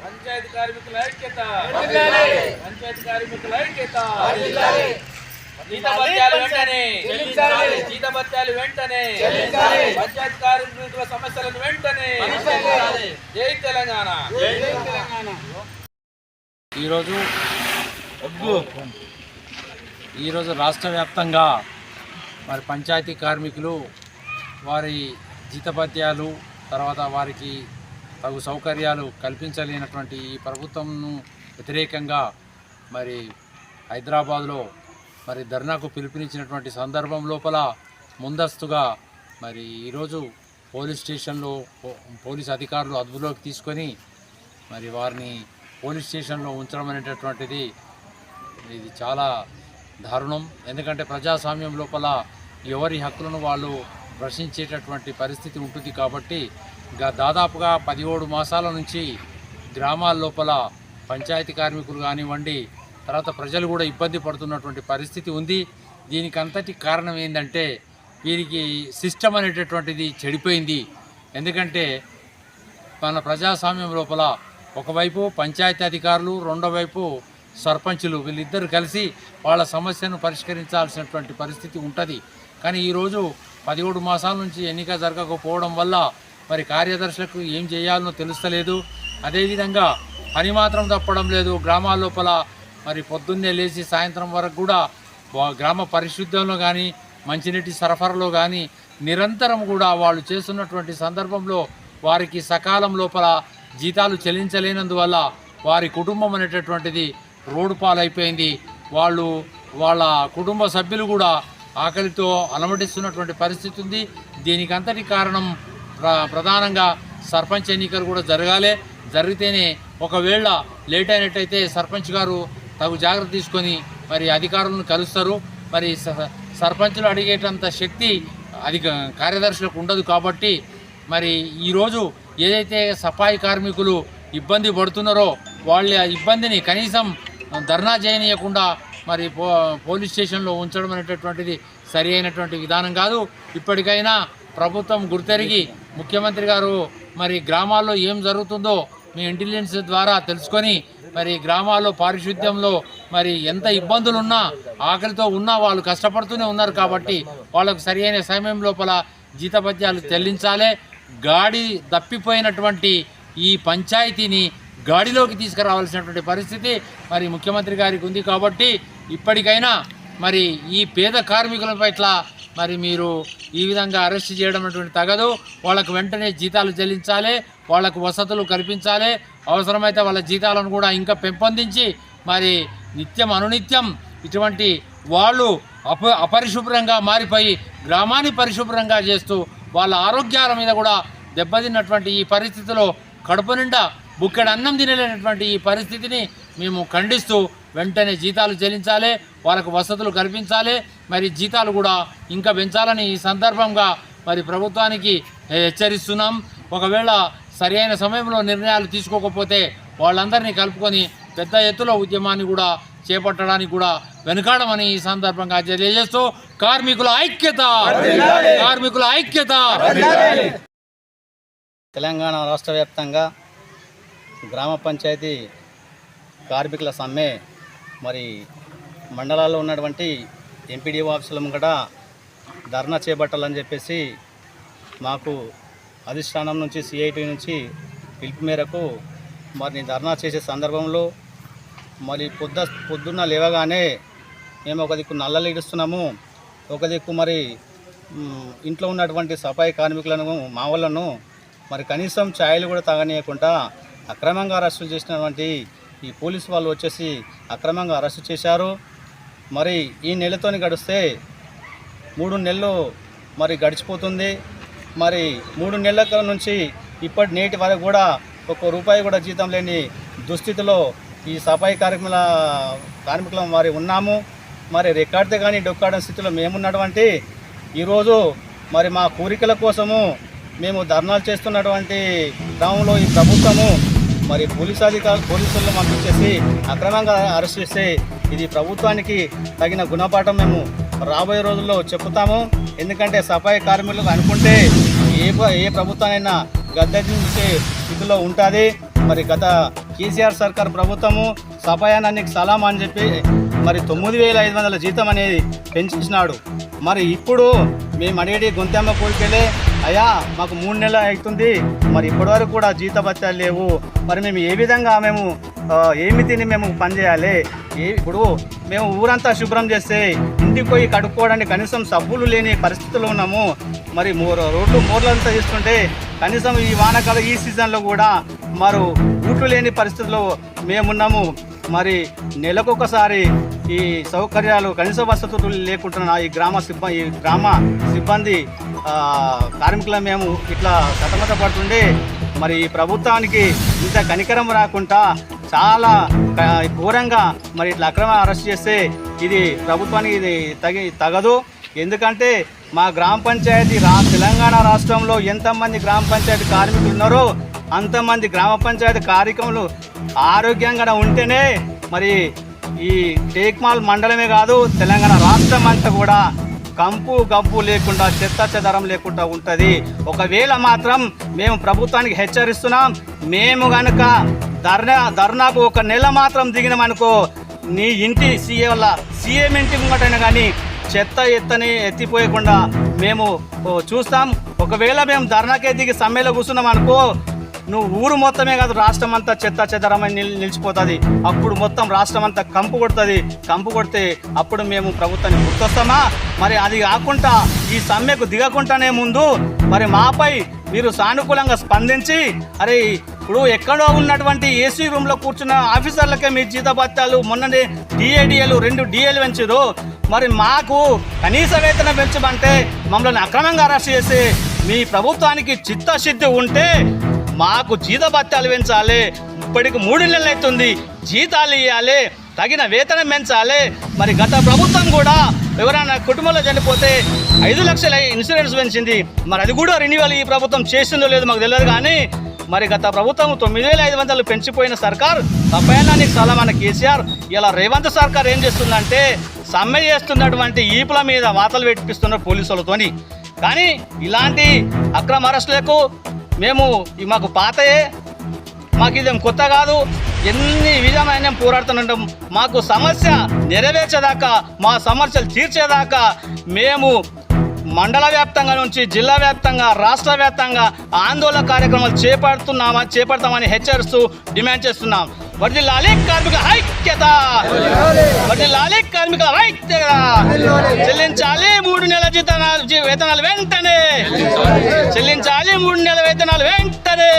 పంచాయతీ కార్మికుల ఐక్యత. పంచాయతీ కార్మికుల ఐక్యత. జీతభత్యాలు వెంటనే. జీతభత్యాలు వెంటనే. పంచాయతీ కార్మికుల సమస్యలను వెంటనే. జై తెలంగాణ. ఈరోజు ఈరోజు రాష్ట్ర వ్యాప్తంగా మరి పంచాయతీ కార్మికులు వారి జీతభత్యాలు తర్వాత వారికి తగు సౌకర్యాలు కల్పించలేనటువంటి ఈ ప్రభుత్వంను వ్యతిరేకంగా మరి హైదరాబాద్లో మరి ధర్నాకు పిలుపునిచ్చినటువంటి సందర్భం లోపల ముందస్తుగా మరి ఈరోజు పోలీస్ స్టేషన్లో పో- పోలీస్ అధికారులు అదుపులోకి తీసుకొని మరి వారిని పోలీస్ స్టేషన్లో ఉంచడం అనేటటువంటిది ఇది చాలా దారుణం. ఎందుకంటే ప్రజాస్వామ్యం లోపల ఎవరి హక్కులను వాళ్ళు ప్రశ్నించేటటువంటి పరిస్థితి ఉంటుంది కాబట్టి దాదాపుగా పదిహేడు మాసాల నుంచి గ్రామాల లోపల పంచాయతీ కార్మికులు కానివ్వండి తర్వాత ప్రజలు కూడా ఇబ్బంది పడుతున్నటువంటి పరిస్థితి ఉంది. దీనికి అంతటి కారణం ఏంటంటే వీరికి సిస్టమ్ అనేటటువంటిది చెడిపోయింది. ఎందుకంటే మన ప్రజాస్వామ్యం లోపల ఒకవైపు పంచాయతీ అధికారులు రెండో వైపు సర్పంచులు వీళ్ళిద్దరు కలిసి వాళ్ళ సమస్యను పరిష్కరించాల్సినటువంటి పరిస్థితి ఉంటుంది. కానీ ఈరోజు పదిహేడు మాసాల నుంచి ఎన్నిక జరగకపోవడం వల్ల మరి కార్యదర్శులకు ఏం చేయాలనో తెలుస్తలేదు. అదేవిధంగా పని మాత్రం తప్పడం లేదు. గ్రామాల లోపల మరి పొద్దున్నే లేచి సాయంత్రం వరకు కూడా వా- గ్రామ పరిశుద్ధంలో కానీ మంచినీటి సరఫరాలో కానీ నిరంతరం కూడా వాళ్ళు చేస్తున్నటువంటి సందర్భంలో వారికి సకాలం లోపల జీతాలు చెల్లించలేనందువల్ల వారి కుటుంబం అనేటటువంటిది రోడ్డు పాలైపోయింది. వాళ్ళు వాళ్ళ కుటుంబ సభ్యులు కూడా ఆకలితో అలమటిస్తున్నటువంటి పరిస్థితి ఉంది. దీనికంతటి కారణం ప్రధానంగా సర్పంచ్ ఎన్నికలు కూడా జరగాలి. జరిగితేనే ఒకవేళ లేట్ అయినట్టయితే సర్పంచ్ గారు తగు జాగ్రత్త తీసుకొని మరి అధికారులను కలుస్తారు. మరి స- సర్పంచులు అడిగేటంత శక్తి అది కార్యదర్శులకు ఉండదు కాబట్టి మరి ఈరోజు ఏదైతే సఫాయి కార్మికులు ఇబ్బంది పడుతున్నారో వాళ్ళ ఇబ్బందిని కనీసం ధర్నా చేయనీయకుండా మరి పో పోలీస్ స్టేషన్లో ఉంచడం అనేటటువంటిది సరి అయినటువంటి విధానం కాదు. ఇప్పటికైనా ప్రభుత్వం గుర్తెరిగి ముఖ్యమంత్రి గారు మరి గ్రామాల్లో ఏం జరుగుతుందో మీ ఇంటెలిజెన్స్ ద్వారా తెలుసుకొని మరి గ్రామాల్లో పారిశుద్ధ్యంలో మరి ఎంత ఇబ్బందులు ఉన్నా ఆకలితో ఉన్నా వాళ్ళు కష్టపడుతూనే ఉన్నారు కాబట్టి వాళ్ళకు సరి అయిన సమయం లోపల జీతభత్యాలు చెల్లించాలి. గాడి తప్పిపోయినటువంటి ఈ పంచాయతీని గాడిలోకి తీసుకురావాల్సినటువంటి పరిస్థితి మరి ముఖ్యమంత్రి గారికి ఉంది కాబట్టి ఇప్పటికైనా మరి ఈ పేద కార్మికుల పట్ల మరి మీరు ఈ విధంగా అరెస్ట్ చేయడం అటువంటి తగదు. వాళ్ళకు వెంటనే జీతాలు చెల్లించాలి. వాళ్ళకు వసతులు కల్పించాలి. అవసరమైతే వాళ్ళ జీతాలను కూడా ఇంకా పెంపొందించి మరి నిత్యం అనునిత్యం ఇటువంటి వాళ్ళు అప అపరిశుభ్రంగా మారిపోయి గ్రామాన్ని పరిశుభ్రంగా చేస్తూ వాళ్ళ ఆరోగ్యాల మీద కూడా దెబ్బతిన్నటువంటి ఈ పరిస్థితిలో కడుపు నిండా బుక్కెడు అన్నం తినలేనటువంటి ఈ పరిస్థితిని మేము ఖండిస్తూ వెంటనే జీతాలు చెల్లించాలి వాళ్ళకు వసతులు కల్పించాలి. మరి జీతాలు కూడా ఇంకా పెంచాలని ఈ సందర్భంగా మరి ప్రభుత్వానికి హెచ్చరిస్తున్నాం. ఒకవేళ సరైన సమయంలో నిర్ణయాలు తీసుకోకపోతే వాళ్ళందరినీ కలుపుకొని పెద్ద ఎత్తులో ఉద్యమాన్ని కూడా చేపట్టడానికి కూడా వెనుకాడమని ఈ సందర్భంగా తెలియజేస్తూ కార్మికుల ఐక్యత కార్మికుల ఐక్యత. తెలంగాణ రాష్ట్ర వ్యాప్తంగా గ్రామ పంచాయతీ కార్మికుల సమ్మె మరి మండలాల్లో ఉన్నటువంటి ఎంపీడీఓ ఆఫీసుల ముంగట ధర్నా చేపట్టాలని చెప్పేసి మాకు అధిష్టానం నుంచి సిఐటి నుంచి పిలుపు మేరకు మరి ధర్నా చేసే సందర్భంలో మరి పొద్దు పొద్దున్న లేవగానే మేము ఒక దిక్కు నల్లలు ఇడుస్తున్నాము ఒక దిక్కు మరి ఇంట్లో ఉన్నటువంటి సఫాయి కార్మికులను మా వాళ్ళను మరి కనీసం ఛాయలు కూడా తాగనీయకుండా అక్రమంగా అరెస్టులు చేసినటువంటి ఈ పోలీసు వాళ్ళు వచ్చేసి అక్రమంగా అరెస్టు చేశారు. మరి ఈ నెలతోని గడిస్తే మూడు నెలలు మరి గడిచిపోతుంది. మరి మూడు నెలల నుంచి ఇప్పటి నేటి వరకు కూడా ఒక్క రూపాయి కూడా జీతం లేని దుస్థితిలో ఈ సఫాయి కార్మికుల కార్మికుల మరి ఉన్నాము. మరి రెక్కాడితే కానీ డొక్కాడని స్థితిలో మేమున్నటువంటి ఈరోజు మరి మా కోరికల కోసము మేము ధర్నాలు చేస్తున్నటువంటి గ్రామంలో ఈ ప్రభుత్వము మరి పోలీస్ అధికారులు పోలీసులను పంపించేసి అక్రమంగా అరెస్ట్ చేస్తే ఇది ప్రభుత్వానికి తగిన గుణపాఠం మేము రాబోయే రోజుల్లో చెప్తాము ఎందుకంటే సఫాయి కార్మికులకు అనుకుంటే ఏ ఏ ప్రభుత్వానైనా గద్దెదించే స్థితిలో ఉంటుంది. మరి గత కేసీఆర్ సర్కార్ ప్రభుత్వము సఫాయానానికి సలాం అని చెప్పి మరి తొమ్మిది వేల ఐదు వందల జీతం అనేది పెంచేసినాడు. మరి ఇప్పుడు మేము అడిగేటి గొంతెమ్మ కోరికెళ్ళే అయ్యా మాకు మూడు నెలలు అవుతుంది. మరి ఇప్పటివరకు కూడా జీత భత్యాలు లేవు. మరి మేము ఏ విధంగా మేము ఏమి తిని మేము పనిచేయాలి ఏ ఇప్పుడు మేము ఊరంతా శుభ్రం చేస్తే ఇంటికి పోయి కడుక్కోవడానికి కనీసం సబ్బులు లేని పరిస్థితులు ఉన్నాము. మరి మోర్ రోడ్లు మోర్లంతా తీసుకుంటే కనీసం ఈ వానకాల ఈ సీజన్లో కూడా మరి ఊట్లు లేని పరిస్థితుల్లో మేమున్నాము. మరి నెలకొకసారి ఈ సౌకర్యాలు కనీస వసతులు లేకుంటున్న ఈ గ్రామ సిబ్బంది ఈ గ్రామ సిబ్బంది కార్మికుల మేము ఇట్లా సతమత పడుతుండే మరి ఈ ప్రభుత్వానికి ఇంత కనికరం రాకుండా చాలా ఘోరంగా మరి ఇట్లా అక్రమ అరెస్ట్ చేస్తే ఇది ప్రభుత్వానికి ఇది తగి తగదు. ఎందుకంటే మా గ్రామ పంచాయతీ రా తెలంగాణ రాష్ట్రంలో ఎంతమంది గ్రామ పంచాయతీ కార్మికులు ఉన్నారో అంతమంది గ్రామ పంచాయతీ కార్యక్రమాలు ఆరోగ్యంగా ఉంటేనే మరి ఈ టేక్మాల్ మండలమే కాదు తెలంగాణ రాష్ట్రం అంతా కూడా కంపు గబ్బు లేకుండా చెత్త చెదరం లేకుండా ఉంటుంది. ఒకవేళ మాత్రం మేము ప్రభుత్వానికి హెచ్చరిస్తున్నాం మేము కనుక ధర్నా ధర్నాకు ఒక నెల మాత్రం దిగినామనుకో నీ ఇంటి సీఏ వల్ల సీఎం ఇంటి ముంగటైనా కానీ చెత్త ఎత్తని ఎత్తిపోయకుండా మేము చూస్తాం. ఒకవేళ మేము ధర్నాకే దిగి సమ్మెలో కూర్చున్నాం అనుకో నువ్వు ఊరు మొత్తమే కాదు రాష్ట్రం అంతా చెత్త చెదరమని నిల్ నిలిచిపోతుంది. అప్పుడు మొత్తం రాష్ట్రం అంతా కంపు కొడుతుంది. కంపు కొడితే అప్పుడు మేము ప్రభుత్వాన్ని గుర్తొస్తామా? మరి అది కాకుండా ఈ సమ్మెకు దిగకుండానే ముందు మరి మాపై మీరు సానుకూలంగా స్పందించి అరే ఇప్పుడు ఎక్కడో ఉన్నటువంటి ఏసీ రూమ్లో కూర్చున్న ఆఫీసర్లకే మీ జీతభత్యాలు మొన్ననే డిఏడిఏలు రెండు డిఏలు పెంచారు మరి మాకు కనీస వేతనం పెంచమంటే మమ్మల్ని అక్రమంగా అరెస్ట్ చేసి మీ ప్రభుత్వానికి చిత్తశుద్ధి ఉంటే మాకు జీత భత్యాలు పెంచాలి. ఇప్పటికి మూడు నెలలు అవుతుంది. జీతాలు ఇవ్వాలి తగిన వేతనం పెంచాలి. మరి గత ప్రభుత్వం కూడా ఎవరైనా కుటుంబంలో చనిపోతే ఐదు లక్షల ఇన్సూరెన్స్ పెంచింది. మరి అది కూడా రెన్యువల్ ఈ ప్రభుత్వం చేసిందో లేదో మాకు తెలియదు కానీ మరి గత ప్రభుత్వం తొమ్మిది వేల ఐదు వందలు పెంచిపోయిన సర్కార్ తప్పైనానికి సలమాన కేసీఆర్ ఇలా రేవంత్ సర్కార్ ఏం చేస్తుందంటే సమ్మె చేస్తున్నటువంటి ఈపుల మీద వాతలు పెట్టిస్తున్నారు పోలీసులతోని. కానీ ఇలాంటి అక్రమ అరెస్టులకు మేము మాకు పాతయే. మాకు ఇదేం కొత్త కాదు. ఎన్ని విధమైన పోరాడుతుంటాం మాకు సమస్య నెరవేర్చేదాకా మా సమస్యలు తీర్చేదాకా మేము మండల వ్యాప్తంగా నుంచి జిల్లా వ్యాప్తంగా రాష్ట్ర వ్యాప్తంగా ఆందోళన కార్యక్రమాలు చేపడుతున్నామా చేపడతామని హెచ్చరిస్తూ డిమాండ్ చేస్తున్నాం. వడ్డీ లాలి కార్మిక ఐక్యత! వడ్డీ లాలి కార్మిక ఐక్యత! చెల్లించాలి మూడు నెలల జీతనాలు వేతనాలు వెంటనే. చెల్లించాలి. మూడు నెలల వేతనాలు వెంటనే.